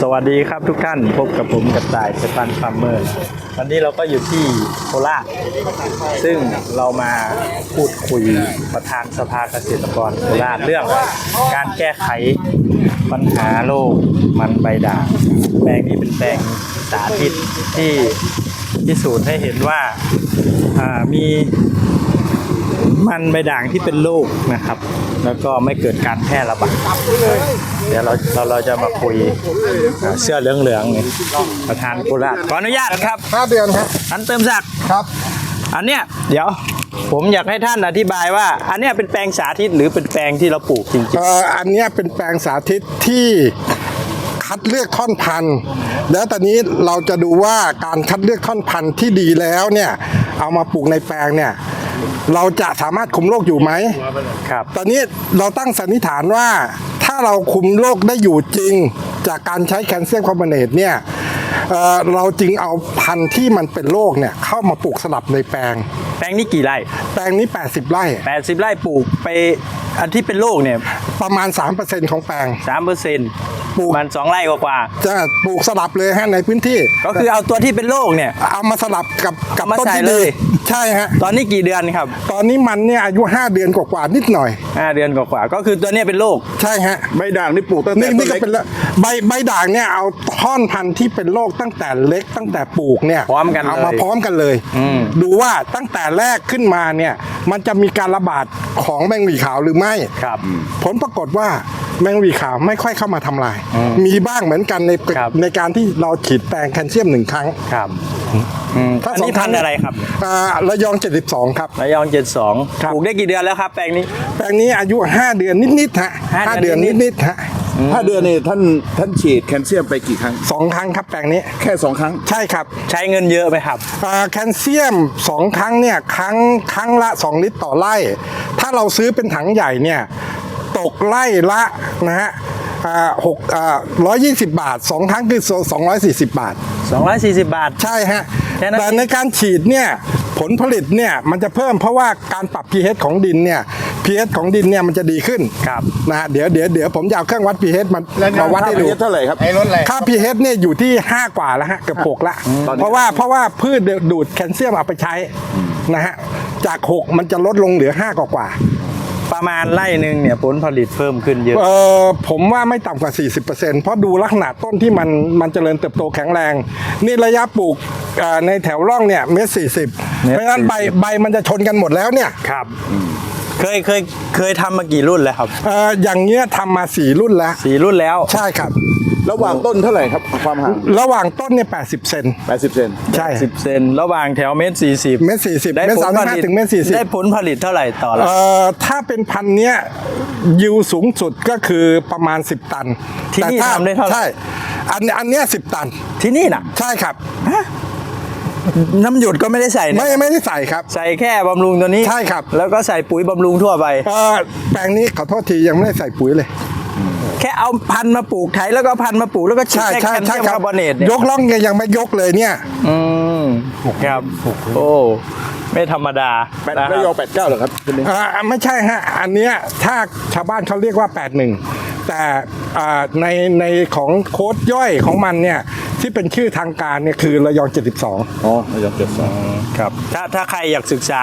สวัสดีครับทุกท่านพบกับผมกับต่ายสปันฟาร์มเมอร์วันนี้เราก็อยู่ที่โคราชซึ่งเรามาพูดคุยประธานสภาเกษตรกรโคราชเรื่องการแก้ไขปัญหาโรคมันใบด่างแปลงนี้เป็นแปลงสาธิตที่พิสูจน์ให้เห็นว่าอ่ามี มันใบด่างที่เป็นโรคนะครับ แล้วก็ไม่เกิดการแพร่ระบาดเดี๋ยวเราเราเราจะมาคุยอ่าเสื้อเหลืองๆนี่ประธานโคราชขออนุญาตครับห้าเดือนครับอันเติมศักดิ์ครับ อันเนี้ยเดี๋ยวผมอยากให้ท่านอธิบายว่า อันเนี้ยเป็นแปลงสาธิตหรือเป็นแปลงที่เราปลูกจริง เอ่ออันเนี้ยเป็นแปลงสาธิตที่คัดเลือกท่อนพันธุ์ แล้วตอนนี้เราจะดูว่าการคัดเลือกท่อนพันธุ์ที่ดีแล้วเนี่ยเอามาปลูกในแปลงเนี่ย เราจะสามารถคุมโรคอยู่ไหมๆครับ ตอนนี้เราตั้งสันนิษฐานว่า ถ้าเราคุมโรคได้อยู่จริง จากการใช้แคลเซียมคาร์บอเนตเนี่ยเอ่อเราจึงเอาพันธุ์ที่มันเป็นโรคเนี่ยเข้ามาปลูกสลับในแปลง แปลงนี้กี่ไร่ แปลงนี้ 80 ไร่ 80 ไร่ปลูกไปอันที่เป็นโรคเนี่ยประมาณ 3%ของแปลงสามเปอร์เซ็นต์ ปลูกมันสองไร่กว่าจะปลูกสลับเลยฮะในพื้นที่ ๆก็คือเอาตัวที่เป็นโรคเนี่ย เอามาสลับกับกับเอามาต้นใส่ที่เลดีย ใช่ฮะตอนนี้กี่เดือนครับตอนนี้มันเนี่ยอายุ 5 เดือนกว่าๆนิดหน่อย ห้าเดือนกว่าๆก็คือตัวเนี้ยเป็นโรค ใช่ฮะใบด่างนี่ปลูกตั้งแต่นี่ต้นี่นก็เล็กเป็นละใบใบด่างเนี่ยเอาท่อนพันธุ์ที่เป็นโรคตั้งแต่เล็กตั้งแต่ปลูกเนี่ยพร้อมกันเลยเอามาพร้อมกันเลยดูว่าตั้งแต่แรกขึ้นมาเนี่ยมันจะมีการระบาดของแมงหวีขาวหรือไม่ ครับ ผลปรากฏว่า แมงหวีขาวไม่ค่อยเข้ามาทำลาย มีบ้างเหมือนกันในครับในการที่เราฉีดแปลงแคลเซียมหนึ่งครั้งครับอืมอันนี้พันธุ์อะไรครับอ่าระยอง 72 ครับระยองเจ็ดสองครับปลูกได้กี่เดือนแล้วครับแปลงนี้ แปลงนี้อายุ 5 เดือนนิดๆฮะห้าห้าเดืเดืออนนนิดๆนิดๆฮะห้าเดือนนี่ท่านท่านฉีดแคลเซียมไปกี่ครั้งสองครั้งครับแปลงนี้แค่สองครั้งใช่ครับ ใช้เงินเยอะไหมครับอ่าแคลเซียม2ครั้งเนี่ยครั้งครั้งละ 2 ลิตรต่อไร่ ถ้าเราซื้อเป็นถังใหญ่เนี่ย ตกไร่ละนะฮะอ่าหกอ่าร้อยยี่สิบบาทสองครั้งคือสองร้อยสี่สิบบาท240บาท ใช่ฮะแค่นั้นแต่ในการฉีดเนี่ยผลผลิตเนี่ยมันจะเพิ่มเพราะว่าการปรับ pH ของดินเนี่ย pH ของดินเนี่ยมันจะดีขึ้นครับนะฮะเดี๋ยวเดี๋ยวเดี๋ยวผมจะเอาเครื่องวัด pH มามาวัดให้ดูเท่าไหร่ครับค่า pH เนี่ยอยู่ที่ 5 กว่าแล้วฮะเกือบ6ละตอนนี้เพราะว่าเพราะว่าพืชดูดแคลเซียมเอาไปใช้นะฮะจาก 6 มันจะลดลงเหลือ 5 กว่ากว่า ประมาณไร่หนึ่งเนี่ยผลผลิตเพิ่มขึ้นเยอะ เออผมว่าไม่ต่ำกว่า 40%เพราะดูลักษณะต้นที่มันมันเจริญเติบโตแข็งแรง นี่ระยะปลูกเอ่อในแถวร่องเนี่ยเมตรสี่สิบเมตรเพราะฉะนั้นใบใบมันจะชนกันหมดแล้วเนี่ย ครับ เคยเคยเคยทำมากี่รุ่นแล้วครับเอ่ออย่างเงี้ยทำมาสี่รุ่นแล้ว สี่รุ่นแล้ว ใช่ครับ ระหว่างต้นเท่าไหร่ครับ ความห่างระหว่างต้นเนี่ย80เซน 80 เซนใช่10เซนระหว่างแถวเมตรสี่สิบเมตรสี่สิบได้เมตรผลสามผสิบห้าลิตถึงเมตรสี่สิบ ได้ผลผลิตเท่าไหร่ต่อละเอ่อถ้าเป็นพันธุ์เนี้ยยิวสูงสุดก็คือประมาณ 10 ตันที่นี่แต่ถ้ทำได้เท่าไหร่ ใช่อันอันเนี้ยสิบตัน ที่นี่น่ะ ใช่ครับ น้ำหยดก็ไม่ได้ใส่นะไม่ไม่ได้ใส่ครับ ใส่แค่บำรุงตัวนี้ใช่ครับ แล้วก็ใส่ปุ๋ยบำรุงทั่วไปเอ่อแปลงนี้ขอโทษทียังไม่ได้ใส่ปุ๋ยเลย แค่เอาพันธุ์มาปลูกไถแล้วก็พันธุ์มาปลูกแล้วก็ฉีดใช่แค่ใช่แคลใช่เซียมครัคาร์บอเนตเนี่ยยกล่องเนี่ยยังไม่ยกเลยเนี่ย อืมครับโอ้ไม่ธรรมดาแปดนะคระยอรังบ89เหรอครับทีนี้อ่าไม่ใช่ฮะ อันเนี้ยถ้าชาวบ้านเขาเรียกว่า 81 แต่อ่าในในของโค้ดย่อยของมันเนี่ย ที่เป็นชื่อทางการเนี่ยคือระยอง 72 อ๋อระยอง72ครับ ถ้าถ้าใครอยากศึกษา